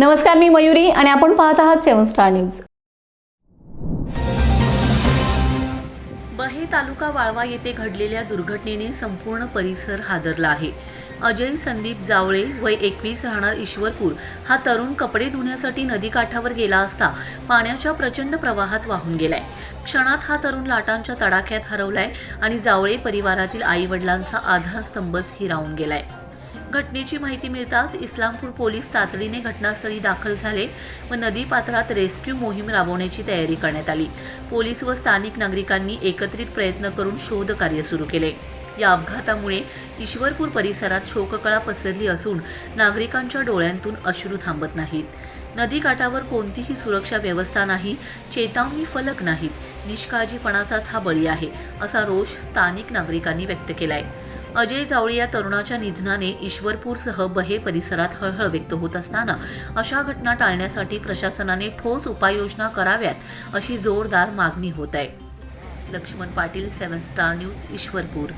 नमस्कार मी मयुरी आणि आपण पाहत आहात सेवन स्टार न्यूज. बहे तालुका वाळवा येथे घडलेल्या दुर्घटनेने संपूर्ण परिसर हादरला आहे. अजय संदीप जावळे वय एकवीस राहणार ईश्वरपूर. हा तरुण कपडे धुण्यासाठी नदीकाठावर गेला असता पाण्याच्या प्रचंड प्रवाहात वाहून गेलाय. क्षणात हा तरुण लाटांच्या तडाख्यात हरवलाय आणि जावळे परिवारातील आई वडिलांचा आधारस्तंभच हिरावून गेलाय. घटनेची माहिती मिळताच इस्लामपूर पोलीस तातडीने घटनास्थळी दाखल झाले व नदी पात्रात रेस्क्यू मोहीम राबवण्याची तयारी करण्यात आली. पोलीस व स्थानिक नागरिकांनी एकत्रित प्रयत्न करून शोध कार्य सुरू केले. या अपघातामुळे ईश्वरपूर परिसरात शोककळा पसरली असून नागरिकांच्या डोळ्यांतून अश्रू थांबत नाहीत. नदीकाठावर कोणतीही सुरक्षा व्यवस्था नाही चेतावणी फलक नाहीत. निष्काळजीपणाचाच हा बळी आहे असा रोष स्थानिक नागरिकांनी व्यक्त केला आहे अजय जावळे या तरुणाच्या निधनाने ईश्वरपूरसह बहे परिसरात हळहळ व्यक्त होत असताना अशा घटना टाळण्यासाठी प्रशासनाने ठोस उपाययोजना कराव्यात अशी जोरदार मागणी होत आहे. Laxman Patil seven star news Ishwarpur.